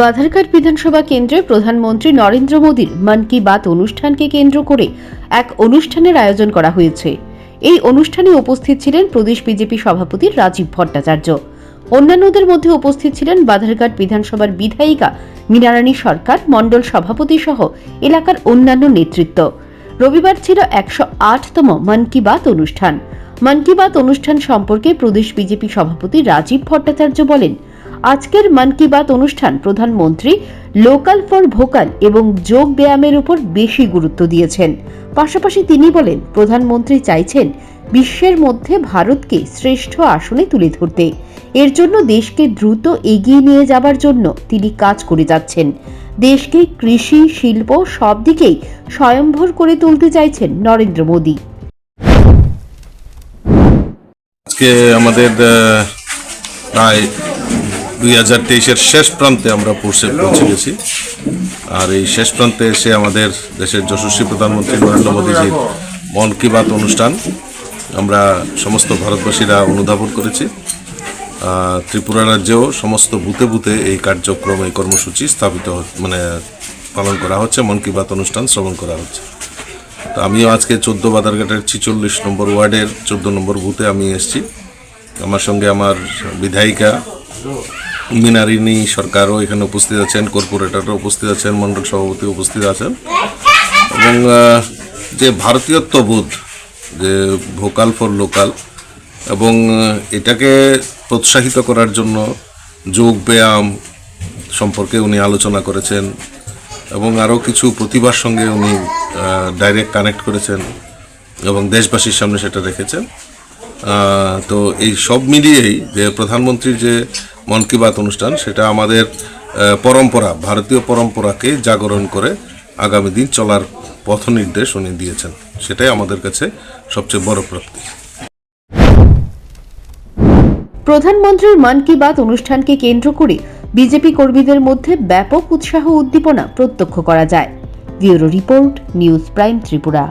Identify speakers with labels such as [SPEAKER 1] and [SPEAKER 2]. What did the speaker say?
[SPEAKER 1] বাধারঘাট বিধানসভা কেন্দ্রে প্রধানমন্ত্রী নরেন্দ্র মোদীর মন কি বাত অনুষ্ঠানকে কেন্দ্র করে এক অনুষ্ঠানের আয়োজন করা হয়েছে। এই অনুষ্ঠানে উপস্থিত ছিলেন প্রদেশ বিজেপি সভাপতি রাজীব ভট্টাচার্য। অন্যান্যদের মধ্যে উপস্থিত ছিলেন বাধারঘাট বিধানসভার বিধায়িকা মীনারানী সরকার, মণ্ডল সভাপতি সহ এলাকার অন্যান্য নেতৃত্ব। রবিবার ছিল একশো আটতম মন কি বাত অনুষ্ঠান। মন কি বাত অনুষ্ঠান সম্পর্কে প্রদেশ বিজেপি সভাপতি রাজীব ভট্টাচার্য বলেন আজকের মন কি বাত অনুষ্ঠান প্রধানমন্ত্রী লোকাল ফর ভোকাল এবং যোগ ব্যায়ামের উপর বেশি গুরুত্ব দিয়েছেন। পাশাপাশি তিনি বলেন, প্রধানমন্ত্রী চাইছেন বিশ্বের মধ্যে ভারতকে শ্রেষ্ঠ আসনে তুলে ধরতে। এর জন্য দেশকে দ্রুত এগিয়ে নিয়ে যাবার জন্য তিনি কাজ করে যাচ্ছেন। দেশকে কৃষি, শিল্প সব দিকেই স্বয়ংভর করে তুলতে চাইছেন নরেন্দ্র মোদী।
[SPEAKER 2] আজকে আমাদের প্রায় দুই হাজার তেইশের শেষ প্রান্তে আমরা পৌঁছে পৌঁছে গেছি। আর এই শেষ প্রান্তে এসে আমাদের দেশের যশস্বী প্রধানমন্ত্রী নরেন্দ্র মোদীজির মন কি বাত অনুষ্ঠান। আমরা সমস্ত ভারতবাসীরা অনুধাবন করেছি। ত্রিপুরা রাজ্যেও সমস্ত বুথে বুথে এই কার্যক্রম এই কর্মসূচি স্থাপিত মানে পালন করা হচ্ছে মন কি বাত অনুষ্ঠান শ্রবণ করা হচ্ছে। তো আমিও আজকে চোদ্দ বাদারঘাটের ছিচল্লিশ নম্বর ওয়ার্ডের চোদ্দ নম্বর বুথে আমি এসেছি। আমার সঙ্গে আমার বিধায়িকা মিনারিনী সরকারও এখানে উপস্থিত আছেন, কর্পোরেটরও উপস্থিত আছেন মণ্ডল সভাপতি উপস্থিত আছেন। এবং যে ভারতীয়ত্ববোধ, যে ভোকাল ফর লোকাল, এবং এটাকে প্রোৎসাহিত করার জন্য যোগ ব্যায়াম সম্পর্কে উনি আলোচনা করেছেন, এবং আরও কিছু প্রতিভার সঙ্গে উনি ডাইরেক্ট কানেক্ট করেছেন, এবং দেশবাসীর সামনে সেটা রেখেছেন। তো এই সব মিলিয়েই যে প্রধানমন্ত্রীর যে মন কি বাত অনুষ্ঠান, সেটা আমাদের পরম্পরা, ভারতীয় পরম্পরাকে জাগরণ করে আগামী দিন চলার পথ নির্দেশ উনি দিয়েছেন। সেটাই আমাদের কাছে সবচেয়ে বড় প্রাপ্তি।
[SPEAKER 1] প্রধানমন্ত্রীর মন কি বাত অনুষ্ঠানকে কেন্দ্র করে বিজেপি কর্মীদের মধ্যে ব্যাপক উৎসাহ উদ্দীপনা প্রত্যক্ষ করা যায়। Bureau report, news prime Tripura.